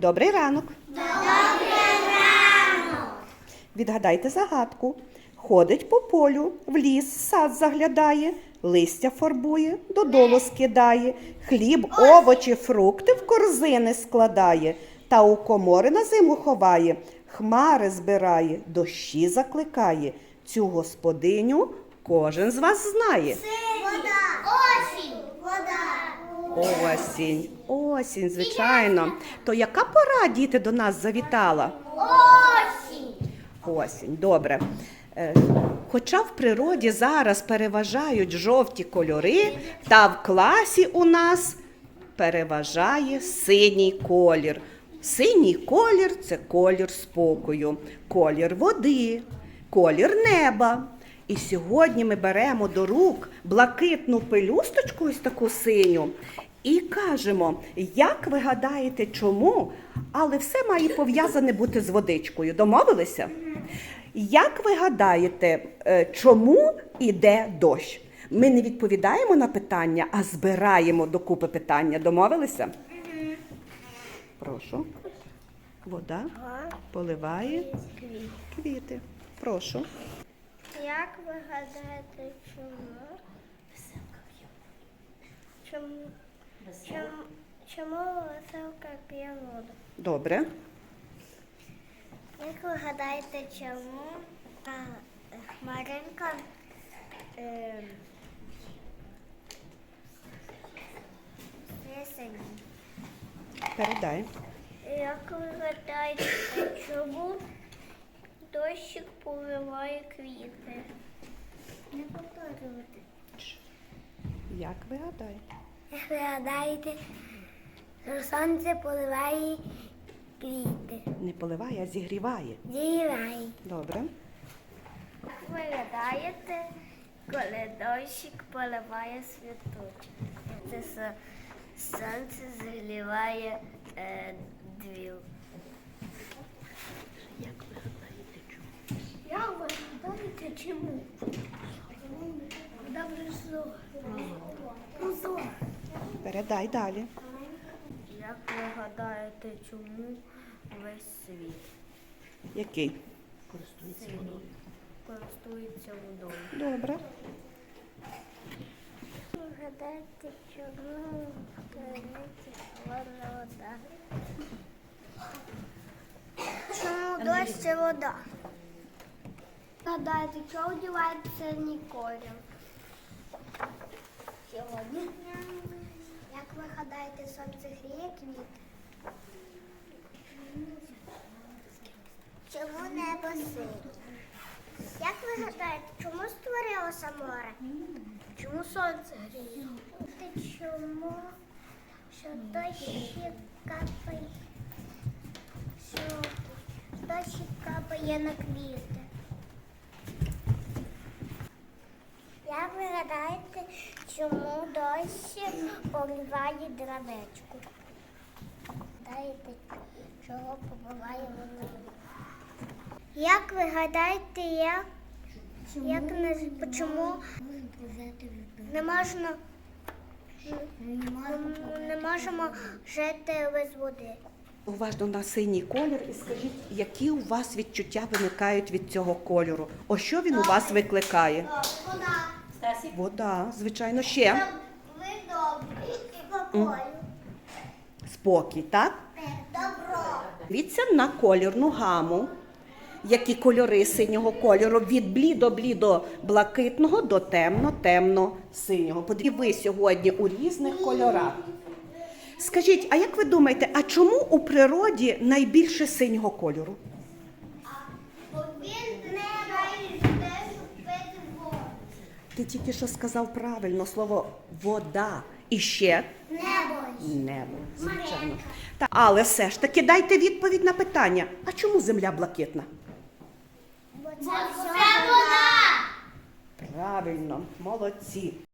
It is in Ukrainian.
Добрий ранок. Добрий ранок. Відгадайте загадку. Ходить по полю, в ліс, сад заглядає, листя фарбує, додолу скидає, хліб, овочі, фрукти в корзини складає, та у комори на зиму ховає, хмари збирає, дощі закликає. Цю господиню кожен з вас знає. Осінь. Вода. Осінь, осінь, звичайно. То яка пора діти до нас завітала? Осінь. Осінь, добре. Е, Хоча в природі зараз переважають жовті кольори, та в класі у нас переважає синій колір. Синій колір це колір спокою, колір води, колір неба. І сьогодні ми беремо до рук блакитну пелюсточку, ось таку синю, і кажемо, як ви гадаєте, чому? Але все має пов'язане бути з водичкою. Домовилися? Як ви гадаєте, е, чому іде дощ? Ми не відповідаємо на питання, а збираємо докупи питання. Домовилися? Прошу. Вода поливає квіти. Прошу. Як ви гадаєте, чому? Чому, чому, чому веселка п'є воду? Добре. Як ви гадаєте, чому а, хмаринка е, синій? Передай. Як ви гадаєте, чому дощик поливає квіти? Не повторювати. Як ви гадаєте? Як ви гадаєте, що сонце поливає квіти? Не поливає, а зігріває. Зіграє. Добре. Як ви гадаєте, коли дощик поливає світочок? Це сонце зігріває е, двір. Як ви чому? Добре зло. Зло. Передай далі. Як ви гадаєте, чому весь світ Який? користується водою? Добре. Ви гадаєте, чому в криниці холодна вода? Чому дощ це вода? Гадаєте, що одягається синій колір? Сьогодні. Як ви гадаєте, сонце гріє квіти? Чому небо синє? Як ви гадаєте, чому створилося море? Чому сонце гріє? Чому що дощ капає, що дощ капає на квіти? Гадаєте, чому дощ поливає травичку? Гадаєте, чого побиває водою? Як ви гадаєте, як, як не, чому не можна не можемо жити без води? Уважно на синій колір і скажіть, які у вас відчуття виникають від цього кольору? О що він у вас викликає? Вода. Вода, звичайно, ще Ви добрі. Спокою. спокій, так? Добро. Дивіться на колірну гаму. Які кольори синього кольору від блідо-блідо блакитного до темно-темно синього. Подивіться ви сьогодні у різних кольорах. Скажіть, а як ви думаєте, а чому у природі найбільше синього кольору? Бо він не має де пити воду. Ти тільки що сказав правильно слово вода і ще Небо. небо, звичайно. Та, але все ж таки дайте відповідь на питання: а чому земля блакитна? Бо це вода. Правильно, молодці.